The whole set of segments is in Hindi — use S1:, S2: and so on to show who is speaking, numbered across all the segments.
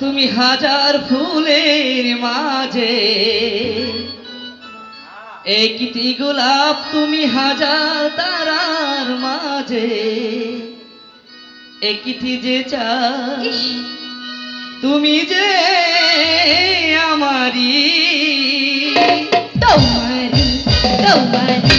S1: তুমি হাজার ফুলের মাঝে একটি গোলাপ তুমি হাজার তারার মাঝে একটি যে চাই তুমি যে আমারি
S2: তোমারি তোমারি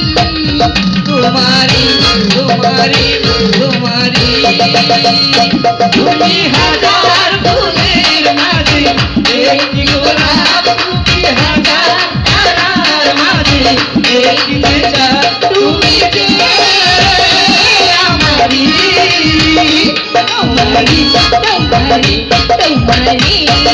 S1: तुम्हारी तुम्हारी तुम्हारी तुम्ही हजार फुले माझी एक गुलाब तुम्ही हजार हजार माझी एक दिशा तुम्ही तुम्हारी
S2: तुम्हारी तुम्हारी तुम्हारी